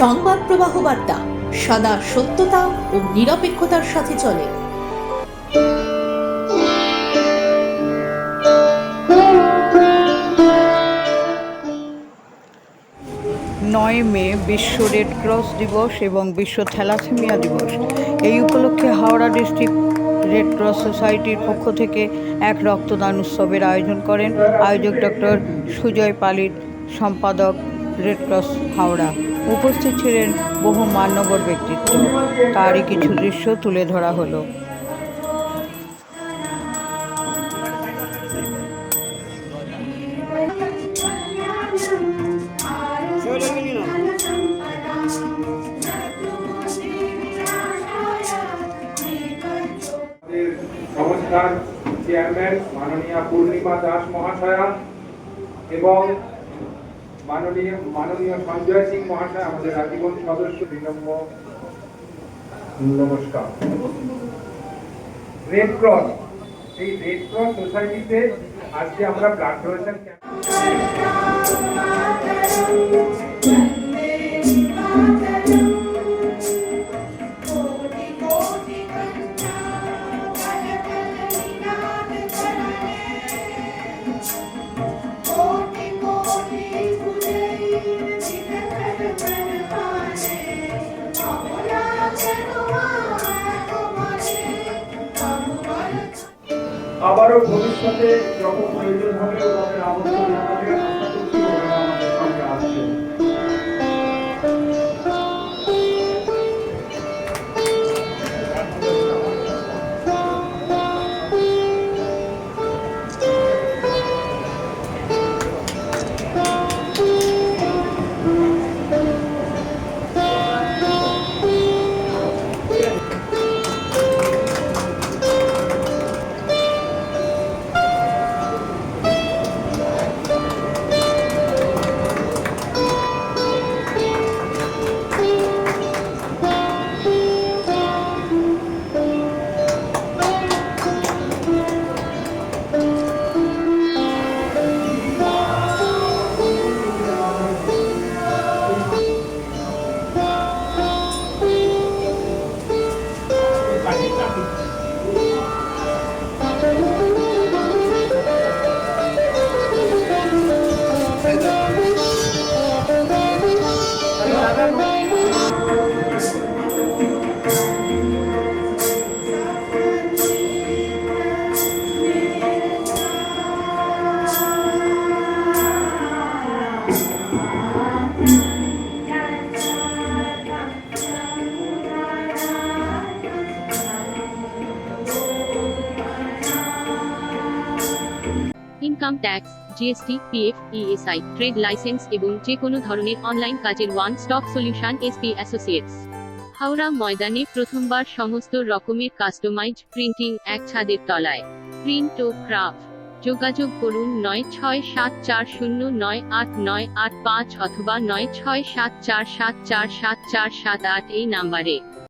সংবাদ প্রবাহ বার্তা, সদা সত্যতা ও নিরপেক্ষতার সাথে চলে। নয় মে বিশ্ব রেড ক্রস দিবস এবং বিশ্ব থ্যালাসেমিয়া দিবস। এই উপলক্ষে হাওড়া ডিস্ট্রিক্ট রেড ক্রস সোসাইটির পক্ষ থেকে এক রক্তদান উৎসবের আয়োজন করেন আয়োজক ডক্টর সুজয় পালিত সম্পাদক রেড ক্রস হাওড়া। উপস্থিত ছিলেন বহু মান্যবর ব্যক্তিত্ব। তারই কিছু দৃশ্য তুলে ধরা হলো। চেয়ারম্যান মাননীয়া পূর্ণিমা দাস মহাশয়া এবং মাননীয় মাননীয় সঞ্জয় সিং মহাশয়, আমাদের রাজীবন সদস্য, বিনম্র নমস্কার। রেড ক্রস এই রেড ক্রস সোসাইটিতে আজকে আমরা ব্লাড ডোনেশন ক্যাম্প আবারও ভবিষ্যতে যখন প্রয়োজন হবে income tax GST PF ESI trade license এবং যে কোনো ধরনের অনলাইন কাজের one stop solution SP associates Howrah ময়দানে প্রথমবার সমস্ত রকমের কাস্টমাইজ প্রিন্টিং এক ছাদের তলায়। প্রিন্ট ও ক্রাফট যোগাযোগ করুন নয় ছয় সাত চার শূন্য নয় আট নয় আট পাঁচ অথবা নয় ছয় সাত চার সাত চার সাত চার সাত আট এই নাম্বারে